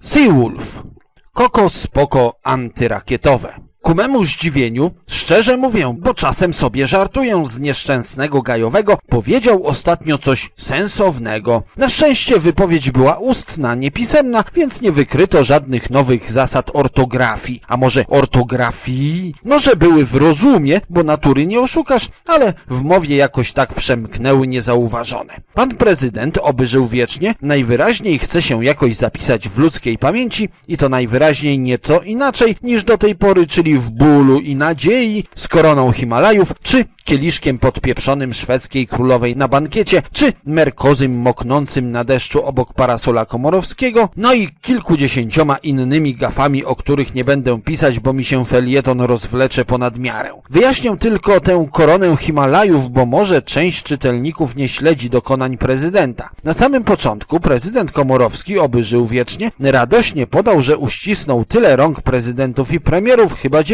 Seawolf. Koko spoko antyrakietowe. Ku memu zdziwieniu, szczerze mówię, bo czasem sobie żartuję z nieszczęsnego gajowego, powiedział ostatnio coś sensownego. Na szczęście wypowiedź była ustna, niepisemna, więc nie wykryto żadnych nowych zasad ortografii. A może ortografii? Może były w rozumie, bo natury nie oszukasz, ale w mowie jakoś tak przemknęły niezauważone. Pan prezydent, oby żył wiecznie, najwyraźniej chce się jakoś zapisać w ludzkiej pamięci i to najwyraźniej nieco inaczej niż do tej pory, czyli w bólu i nadziei, z koroną Himalajów, czy kieliszkiem podpieprzonym szwedzkiej królowej na bankiecie, czy merkozym moknącym na deszczu obok parasola komorowskiego, no i kilkudziesięcioma innymi gafami, o których nie będę pisać, bo mi się felieton rozwlecze ponad miarę. Wyjaśnię tylko tę koronę Himalajów, bo może część czytelników nie śledzi dokonań prezydenta. Na samym początku prezydent Komorowski, oby żył wiecznie, radośnie podał, że uścisnął tyle rąk prezydentów i premierów, chyba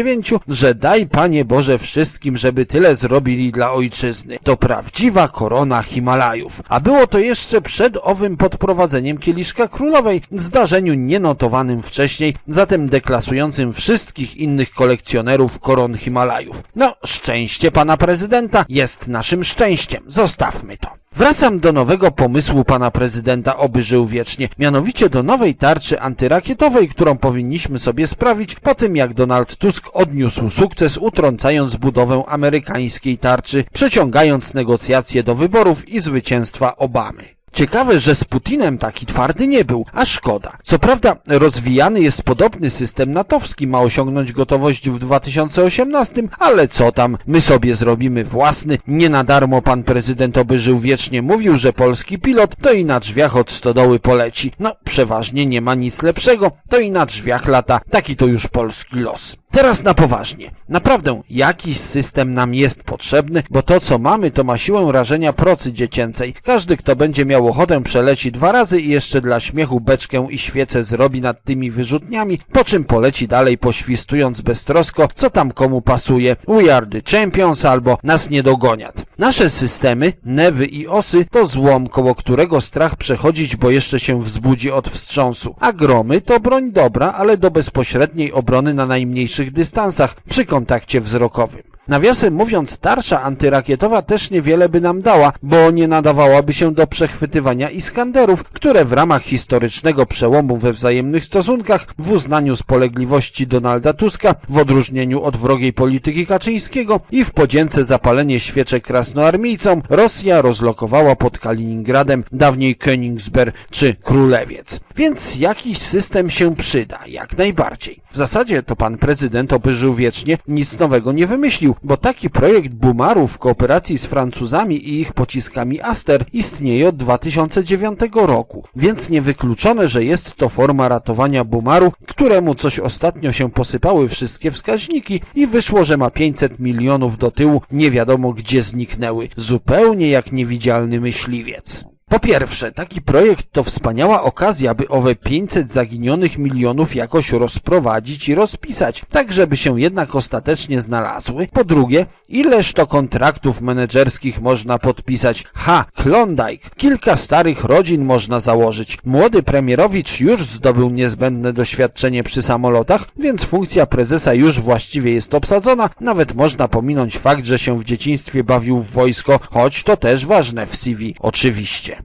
że daj Panie Boże wszystkim, żeby tyle zrobili dla ojczyzny. To prawdziwa korona Himalajów. A było to jeszcze przed owym podprowadzeniem kieliszka królowej, zdarzeniu nienotowanym wcześniej, zatem deklasującym wszystkich innych kolekcjonerów koron Himalajów. No, szczęście pana prezydenta jest naszym szczęściem. Zostawmy to. Wracam do nowego pomysłu pana prezydenta, oby żył wiecznie, mianowicie do nowej tarczy antyrakietowej, którą powinniśmy sobie sprawić po tym, jak Donald Tusk odniósł sukces, utrącając budowę amerykańskiej tarczy, przeciągając negocjacje do wyborów i zwycięstwa Obamy. Ciekawe, że z Putinem taki twardy nie był, a szkoda. Co prawda, rozwijany jest podobny system natowski, ma osiągnąć gotowość w 2018, ale co tam, my sobie zrobimy własny. Nie na darmo pan prezydent oby żył wiecznie mówił, że polski pilot to i na drzwiach od stodoły poleci. No, przeważnie nie ma nic lepszego, to i na drzwiach lata, taki to już polski los. Teraz na poważnie. Naprawdę, jakiś system nam jest potrzebny, bo to co mamy to ma siłę rażenia procy dziecięcej. Każdy, kto będzie miał ochotę przeleci dwa razy i jeszcze dla śmiechu beczkę i świecę zrobi nad tymi wyrzutniami, po czym poleci dalej poświstując beztrosko, co tam komu pasuje. We are the champions albo nas nie dogoniat. Nasze systemy, newy i osy to złom, koło którego strach przechodzić, bo jeszcze się wzbudzi od wstrząsu. A gromy to broń dobra, ale do bezpośredniej obrony na najmniejszych dystansach przy kontakcie wzrokowym. Nawiasem mówiąc, tarcza antyrakietowa też niewiele by nam dała, bo nie nadawałaby się do przechwytywania Iskanderów, które w ramach historycznego przełomu we wzajemnych stosunkach, w uznaniu spolegliwości Donalda Tuska, w odróżnieniu od wrogiej polityki Kaczyńskiego i w podzięce zapalenie świeczek krasnoarmijcom, Rosja rozlokowała pod Kaliningradem, dawniej Königsberg czy Królewiec. Więc jakiś system się przyda, jak najbardziej. W zasadzie to pan prezydent oby żył wiecznie, nic nowego nie wymyślił, bo taki projekt Bumaru w kooperacji z Francuzami i ich pociskami Aster istnieje od 2009 roku, więc niewykluczone, że jest to forma ratowania Bumaru, któremu coś ostatnio się posypały wszystkie wskaźniki i wyszło, że ma 500 milionów do tyłu, nie wiadomo gdzie zniknęły, zupełnie jak niewidzialny myśliwiec. Po pierwsze, taki projekt to wspaniała okazja, by owe 500 zaginionych milionów jakoś rozprowadzić i rozpisać, tak żeby się jednak ostatecznie znalazły. Po drugie, ileż to kontraktów menedżerskich można podpisać? Ha, Klondike! Kilka starych rodzin można założyć. Młody premierowicz już zdobył niezbędne doświadczenie przy samolotach, więc funkcja prezesa już właściwie jest obsadzona. Nawet można pominąć fakt, że się w dzieciństwie bawił w wojsko, choć to też ważne w CV, oczywiście.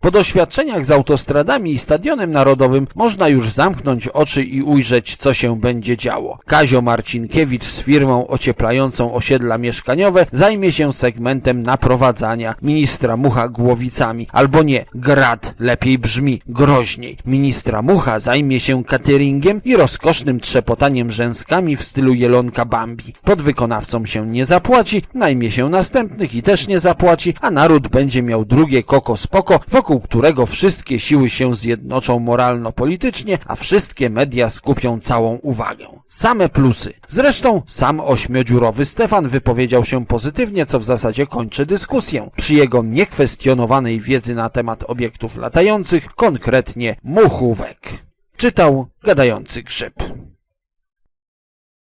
Po doświadczeniach z autostradami i stadionem narodowym można już zamknąć oczy i ujrzeć, co się będzie działo. Kazio Marcinkiewicz z firmą ocieplającą osiedla mieszkaniowe zajmie się segmentem naprowadzania ministra Mucha głowicami, albo nie, grad lepiej brzmi, groźniej. Ministra Mucha zajmie się cateringiem i rozkosznym trzepotaniem rzęskami w stylu jelonka Bambi. Podwykonawcom się nie zapłaci, najmie się następnych i też nie zapłaci, a naród będzie miał drugie koko spoko, wokół którego wszystkie siły się zjednoczą moralno-politycznie, a wszystkie media skupią całą uwagę. Same plusy. Zresztą sam ośmiodziurowy Stefan wypowiedział się pozytywnie, co w zasadzie kończy dyskusję. Przy jego niekwestionowanej wiedzy na temat obiektów latających, konkretnie muchówek. Czytał gadający grzyb.